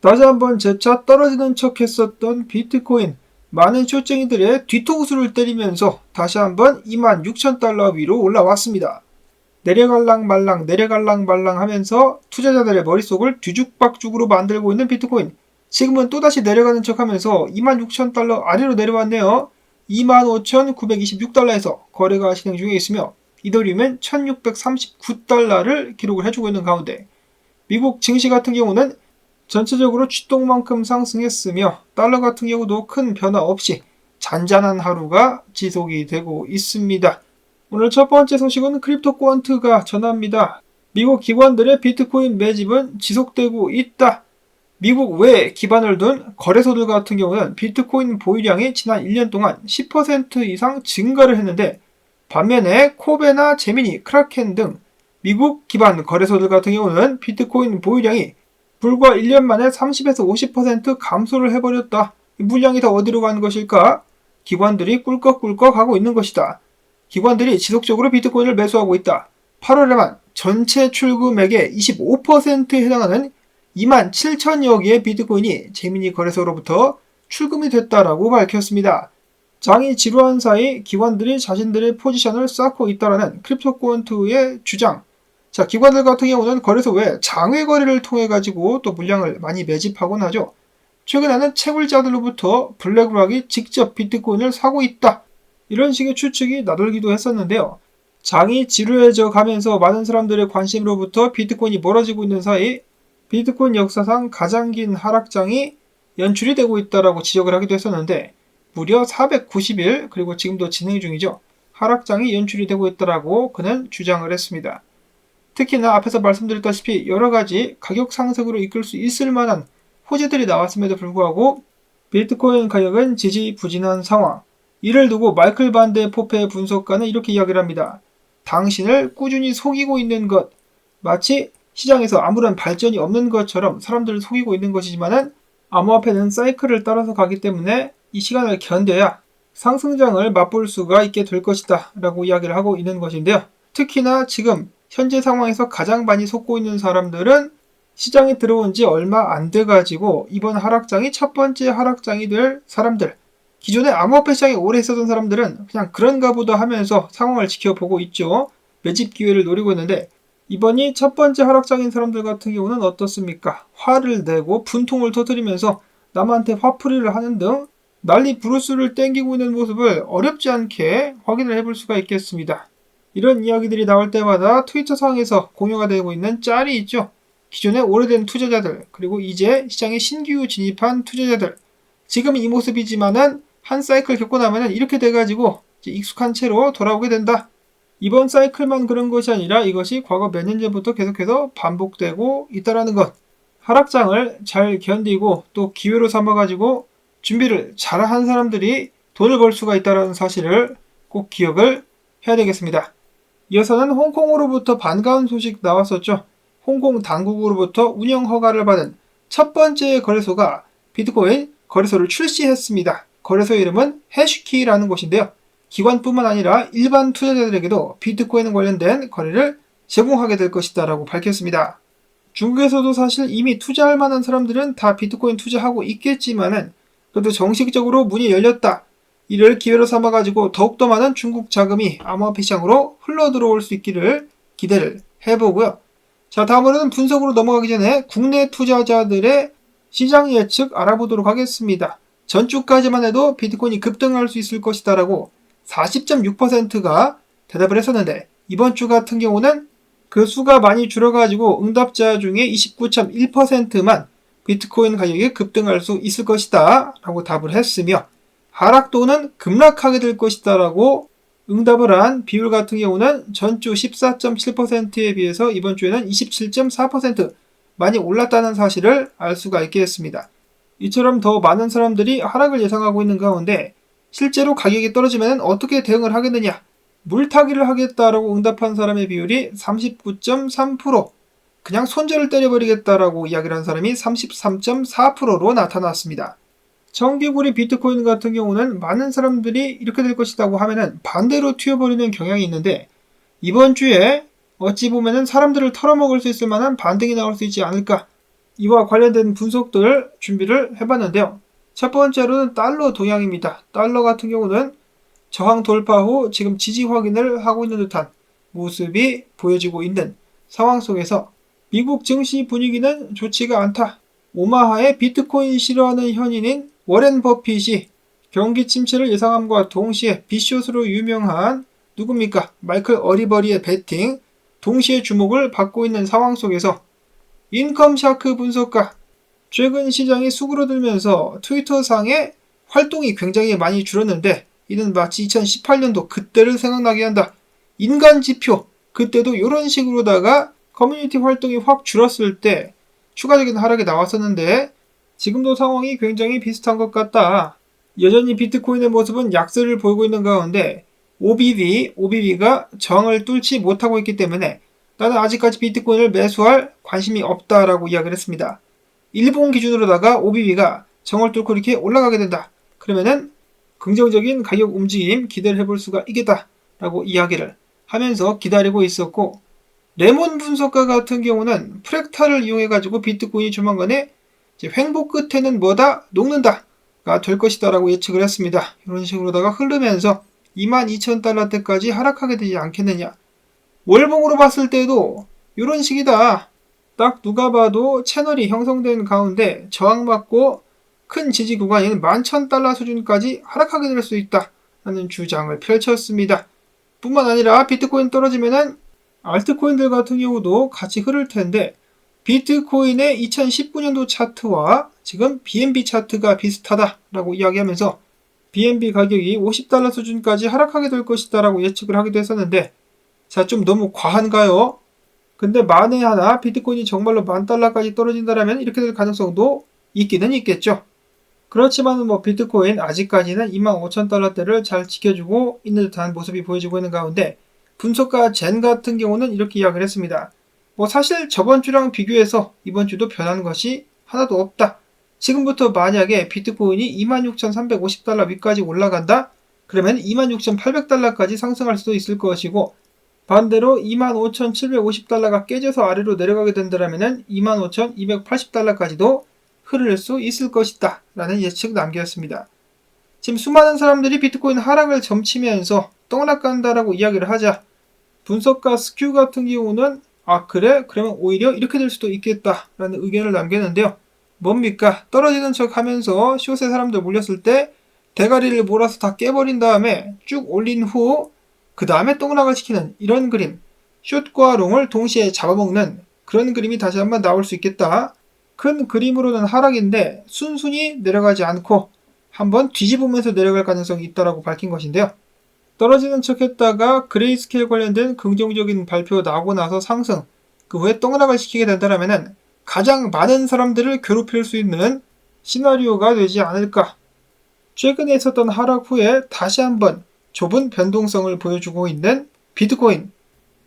다시 한번 재차 떨어지는 척 했었던 비트코인. 많은 쇼쟁이들의 뒤통수를 때리면서 다시 한번 26,000달러 위로 올라왔습니다. 내려갈랑 말랑 내려갈랑 말랑 하면서 투자자들의 머릿속을 뒤죽박죽으로 만들고 있는 비트코인. 지금은 또다시 내려가는 척 하면서 26,000달러 아래로 내려왔네요. 25,926달러에서 거래가 진행 중에 있으며 이더리움은 1,639달러를 기록을 해주고 있는 가운데 미국 증시 같은 경우는 전체적으로 취동만큼 상승했으며 달러 같은 경우도 큰 변화 없이 잔잔한 하루가 지속이 되고 있습니다. 오늘 첫 번째 소식은 크립토 퀀트가 전합니다. 미국 기관들의 비트코인 매집은 지속되고 있다. 미국 외 기반을 둔 거래소들 같은 경우는 비트코인 보유량이 지난 1년 동안 10% 이상 증가를 했는데 반면에 코베나 제미니, 크라켄 등 미국 기반 거래소들 같은 경우는 비트코인 보유량이 불과 1년 만에 30에서 50% 감소를 해버렸다. 이 물량이 다 어디로 가는 것일까? 기관들이 꿀꺽꿀꺽 하고 있는 것이다. 기관들이 지속적으로 비트코인을 매수하고 있다. 8월에만 전체 출금액의 25%에 해당하는 2만 7천여 개의 비트코인이 제미니 거래소로부터 출금이 됐다라고 밝혔습니다. 장이 지루한 사이 기관들이 자신들의 포지션을 쌓고 있다라는 크립토코인트의 주장. 자, 기관들 같은 경우는 거래소 외 장외 거래를 통해 가지고 또 물량을 많이 매집하곤 하죠. 최근에는 채굴자들로부터 블랙락이 직접 비트코인을 사고 있다. 이런 식의 추측이 나돌기도 했었는데요. 장이 지루해져 가면서 많은 사람들의 관심으로부터 비트코인이 멀어지고 있는 사이 비트코인 역사상 가장 긴 하락장이 연출이 되고 있다라고 지적을 하기도 했었는데 무려 490일 그리고 지금도 진행 중이죠. 하락장이 연출이 되고 있다라고 그는 주장을 했습니다. 특히나 앞에서 말씀드렸다시피 여러 가지 가격 상승으로 이끌 수 있을 만한 호재들이 나왔음에도 불구하고 비트코인 가격은 지지부진한 상황. 이를 두고 마이클 반데 포페 분석가는 이렇게 이야기를 합니다. 당신을 꾸준히 속이고 있는 것. 마치 시장에서 아무런 발전이 없는 것처럼 사람들을 속이고 있는 것이지만은 암호화폐는 사이클을 따라서 가기 때문에 이 시간을 견뎌야 상승장을 맛볼 수가 있게 될 것이다 라고 이야기를 하고 있는 것인데요. 특히나 지금 현재 상황에서 가장 많이 속고 있는 사람들은 시장에 들어온 지 얼마 안 돼 가지고 이번 하락장이 첫 번째 하락장이 될 사람들 기존에 암호화폐 시장에 오래 있었던 사람들은 그냥 그런가 보다 하면서 상황을 지켜보고 있죠. 매집 기회를 노리고 있는데 이번이 첫 번째 하락장인 사람들 같은 경우는 어떻습니까? 화를 내고 분통을 터뜨리면서 남한테 화풀이를 하는 등 난리 브루스를 땡기고 있는 모습을 어렵지 않게 확인을 해볼 수가 있겠습니다. 이런 이야기들이 나올 때마다 트위터상에서 공유가 되고 있는 짤이 있죠. 기존의 오래된 투자자들, 그리고 이제 시장에 신규 진입한 투자자들. 지금 이 모습이지만은 한 사이클 겪고 나면은 이렇게 돼가지고 익숙한 채로 돌아오게 된다. 이번 사이클만 그런 것이 아니라 이것이 과거 몇 년 전부터 계속해서 반복되고 있다라는 것. 하락장을 잘 견디고 또 기회로 삼아가지고 준비를 잘 한 사람들이 돈을 벌 수가 있다는 사실을 꼭 기억을 해야 되겠습니다. 이어서는 홍콩으로부터 반가운 소식 나왔었죠. 홍콩 당국으로부터 운영 허가를 받은 첫 번째 거래소가 비트코인 거래소를 출시했습니다. 거래소 이름은 해시키라는 곳인데요. 기관뿐만 아니라 일반 투자자들에게도 비트코인 관련된 거래를 제공하게 될 것이다 라고 밝혔습니다. 중국에서도 사실 이미 투자할 만한 사람들은 다 비트코인 투자하고 있겠지만은 그래도 정식적으로 문이 열렸다. 이를 기회로 삼아가지고 더욱더 많은 중국 자금이 암호화폐 시장으로 흘러 들어올 수 있기를 기대를 해보고요. 자, 다음으로는 분석으로 넘어가기 전에 국내 투자자들의 시장 예측 알아보도록 하겠습니다. 전주까지만 해도 비트코인이 급등할 수 있을 것이다라고 40.6%가 대답을 했었는데 이번 주 같은 경우는 그 수가 많이 줄어가지고 응답자 중에 29.1%만 비트코인 가격이 급등할 수 있을 것이다 라고 답을 했으며 하락도는 급락하게 될 것이다 라고 응답을 한 비율 같은 경우는 전주 14.7%에 비해서 이번 주에는 27.4% 많이 올랐다는 사실을 알 수가 있겠습니다. 이처럼 더 많은 사람들이 하락을 예상하고 있는 가운데 실제로 가격이 떨어지면 어떻게 대응을 하겠느냐? 물타기를 하겠다라고 응답한 사람의 비율이 39.3%, 그냥 손절을 때려버리겠다라고 이야기를 한 사람이 33.4%로 나타났습니다. 정기구리 비트코인 같은 경우는 많은 사람들이 이렇게 될 것이라고 하면은 반대로 튀어버리는 경향이 있는데 이번 주에 어찌 보면은 사람들을 털어먹을 수 있을 만한 반등이 나올 수 있지 않을까 이와 관련된 분석들 준비를 해봤는데요. 첫 번째로는 달러 동향입니다. 달러 같은 경우는 저항 돌파 후 지금 지지 확인을 하고 있는 듯한 모습이 보여지고 있는 상황 속에서 미국 증시 분위기는 좋지가 않다. 오마하에 비트코인 싫어하는 현인인 워렌 버핏이 경기 침체를 예상함과 동시에 비숏으로 유명한 누굽니까? 마이클 어리버리의 배팅 동시에 주목을 받고 있는 상황 속에서 인컴 샤크 분석가 최근 시장이 수그러들면서 트위터상의 활동이 굉장히 많이 줄었는데 이는 마치 2018년도 그때를 생각나게 한다. 인간 지표 그때도 이런 식으로다가 커뮤니티 활동이 확 줄었을 때 추가적인 하락이 나왔었는데 지금도 상황이 굉장히 비슷한 것 같다. 여전히 비트코인의 모습은 약세를 보이고 있는 가운데 OBV, OBV가 정을 뚫지 못하고 있기 때문에 나는 아직까지 비트코인을 매수할 관심이 없다라고 이야기를 했습니다. 일본 기준으로다가 OBV가 정을 뚫고 이렇게 올라가게 된다. 그러면은 긍정적인 가격 움직임 기대를 해볼 수가 있겠다라고 이야기를 하면서 기다리고 있었고 레몬 분석가 같은 경우는 프랙탈을 이용해 가지고 비트코인이 조만간에 횡보 끝에는 뭐다? 녹는다가 될 것이다 라고 예측을 했습니다. 이런 식으로다가 흐르면서 22,000달러 때까지 하락하게 되지 않겠느냐. 월봉으로 봤을 때도 이런 식이다. 딱 누가 봐도 채널이 형성된 가운데 저항받고 큰 지지 구간인 11,000달러 수준까지 하락하게 될 수 있다. 라는 주장을 펼쳤습니다. 뿐만 아니라 비트코인 떨어지면은 알트코인들 같은 경우도 같이 흐를 텐데 비트코인의 2019년도 차트와 지금 BNB 차트가 비슷하다라고 이야기하면서 BNB 가격이 50달러 수준까지 하락하게 될 것이다라고 예측을 하기도 했었는데 자, 좀 너무 과한가요? 근데 만에 하나 비트코인이 정말로 만 달러까지 떨어진다면 이렇게 될 가능성도 있기는 있겠죠. 그렇지만 뭐 비트코인 아직까지는 2만 5천 달러대를 잘 지켜주고 있는 듯한 모습이 보여지고 있는 가운데 분석가 젠 같은 경우는 이렇게 이야기를 했습니다. 뭐 사실 저번 주랑 비교해서 이번 주도 변한 것이 하나도 없다. 지금부터 만약에 비트코인이 26,350달러 위까지 올라간다? 그러면 26,800달러까지 상승할 수도 있을 것이고 반대로 25,750달러가 깨져서 아래로 내려가게 된다면 25,280달러까지도 흐를 수 있을 것이다 라는 예측 남겼습니다. 지금 수많은 사람들이 비트코인 하락을 점치면서 똥락간다라고 이야기를 하자 분석가 스큐 같은 경우는 아 그래? 그러면 오히려 이렇게 될 수도 있겠다 라는 의견을 남겼는데요. 뭡니까? 떨어지는 척 하면서 숏에 사람들 몰렸을 때 대가리를 몰아서 다 깨버린 다음에 쭉 올린 후 그 다음에 똥락을 시키는 이런 그림 숏과 롱을 동시에 잡아먹는 그런 그림이 다시 한번 나올 수 있겠다. 큰 그림으로는 하락인데 순순히 내려가지 않고 한번 뒤집으면서 내려갈 가능성이 있다라고 밝힌 것인데요. 떨어지는 척 했다가 그레이스케일 관련된 긍정적인 발표 나오고 나서 상승, 그 후에 똥락을 시키게 된다면 가장 많은 사람들을 괴롭힐 수 있는 시나리오가 되지 않을까. 최근에 있었던 하락 후에 다시 한번 좁은 변동성을 보여주고 있는 비트코인.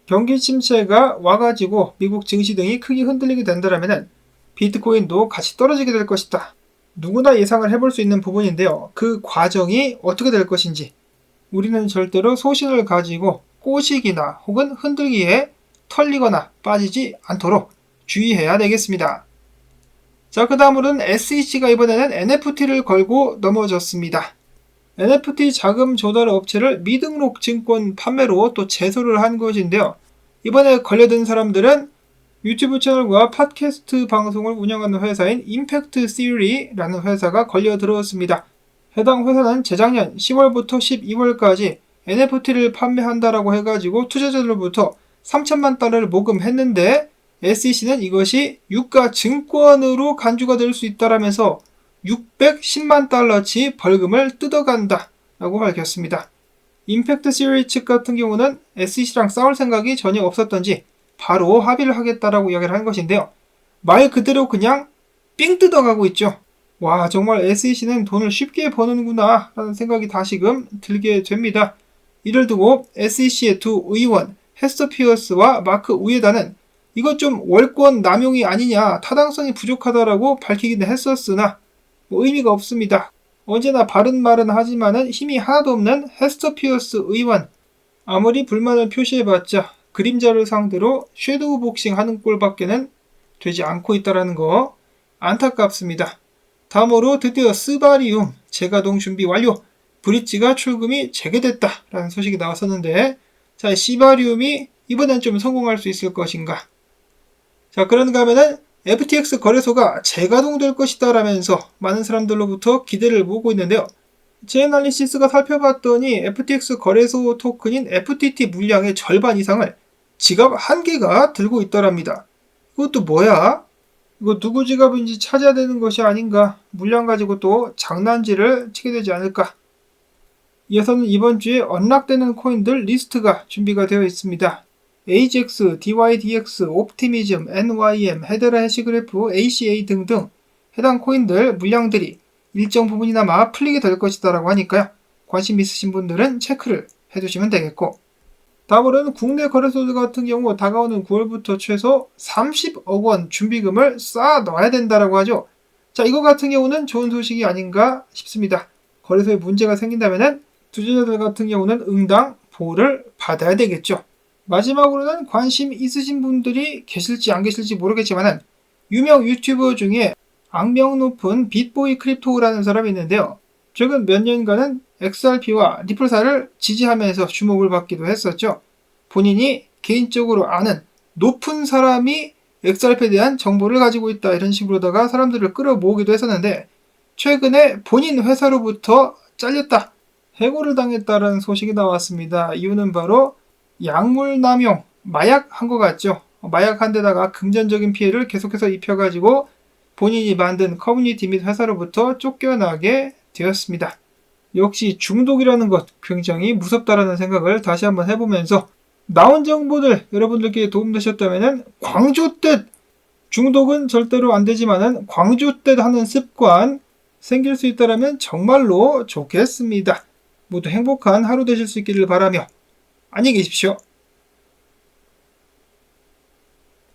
경기 침체가 와가지고 미국 증시 등이 크게 흔들리게 된다면 비트코인도 같이 떨어지게 될 것이다. 누구나 예상을 해볼 수 있는 부분인데요. 그 과정이 어떻게 될 것인지 우리는 절대로 소신을 가지고 꼬시기나 혹은 흔들기에 털리거나 빠지지 않도록 주의해야 되겠습니다. 자, 그 다음으로는 SEC가 이번에는 NFT를 걸고 넘어졌습니다. NFT 자금 조달 업체를 미등록 증권 판매로 또 제소를 한 것인데요. 이번에 걸려든 사람들은 유튜브 채널과 팟캐스트 방송을 운영하는 회사인 임팩트 시리라는 회사가 걸려 들어왔습니다. 해당 회사는 재작년 10월부터 12월까지 NFT를 판매한다라고 해가지고 투자자들로부터 3천만 달러를 모금했는데 SEC는 이것이 유가 증권으로 간주가 될 수 있다라면서 610만 달러치 벌금을 뜯어간다 라고 밝혔습니다. 임팩트 시리 측 같은 경우는 SEC랑 싸울 생각이 전혀 없었던지 바로 합의를 하겠다라고 이야기를 한 것인데요. 말 그대로 그냥 삥 뜯어가고 있죠. 와, 정말 SEC는 돈을 쉽게 버는구나 라는 생각이 다시금 들게 됩니다. 이를 두고 SEC의 두 의원, 헤스터 피어스와 마크 우에다는 이것 좀 월권 남용이 아니냐, 타당성이 부족하다라고 밝히기는 했었으나 뭐 의미가 없습니다. 언제나 바른 말은 하지만은 힘이 하나도 없는 헤스터 피어스 의원. 아무리 불만을 표시해봤자 그림자를 상대로 섀도우 복싱 하는 꼴밖에는 되지 않고 있다라는 거 안타깝습니다. 다음으로 드디어 스바리움 재가동 준비 완료. 브릿지가 출금이 재개됐다라는 소식이 나왔었는데 자 시바리움이 이번엔 좀 성공할 수 있을 것인가? 자 그런가 하면은 FTX 거래소가 재가동될 것이다 라면서 많은 사람들로부터 기대를 모으고 있는데요. 제애널리시스가 살펴봤더니 FTX 거래소 토큰인 FTT 물량의 절반 이상을 지갑 한 개가 들고 있더랍니다. 이것도 뭐야? 이거 누구 지갑인지 찾아야 되는 것이 아닌가? 물량 가지고 또 장난질을 치게 되지 않을까? 이어서는 이번 주에 언락되는 코인들 리스트가 준비가 되어 있습니다. AGX, DYDX, 옵티미즘, NYM, 헤드라 해시그래프, ACA 등등 해당 코인들 물량들이 일정 부분이나마 풀리게 될 것이다라고 하니까요. 관심 있으신 분들은 체크를 해두시면 되겠고 다음으로는 국내 거래소들 같은 경우 다가오는 9월부터 최소 30억 원 준비금을 쌓아 넣어야 된다라고 하죠. 자, 이거 같은 경우는 좋은 소식이 아닌가 싶습니다. 거래소에 문제가 생긴다면은 투자자들 같은 경우는 응당 보호를 받아야 되겠죠. 마지막으로는 관심 있으신 분들이 계실지 안 계실지 모르겠지만은 유명 유튜버 중에 악명 높은 빗보이 크립토라는 사람이 있는데요. 최근 몇 년간은 XRP와 리플사를 지지하면서 주목을 받기도 했었죠. 본인이 개인적으로 아는 높은 사람이 XRP에 대한 정보를 가지고 있다 이런 식으로다가 사람들을 끌어모으기도 했었는데 최근에 본인 회사로부터 잘렸다 해고를 당했다는 소식이 나왔습니다. 이유는 바로 약물 남용, 마약 한 것 같죠. 마약 한 데다가 금전적인 피해를 계속해서 입혀가지고 본인이 만든 커뮤니티 및 회사로부터 쫓겨나게 되었습니다. 역시 중독이라는 것 굉장히 무섭다라는 생각을 다시 한번 해보면서 나온 정보들 여러분들께 도움되셨다면 광주 뜻 중독은 절대로 안 되지만은 광주 뜻 하는 습관 생길 수 있다면 정말로 좋겠습니다. 모두 행복한 하루 되실 수 있기를 바라며 안녕히 계십시오.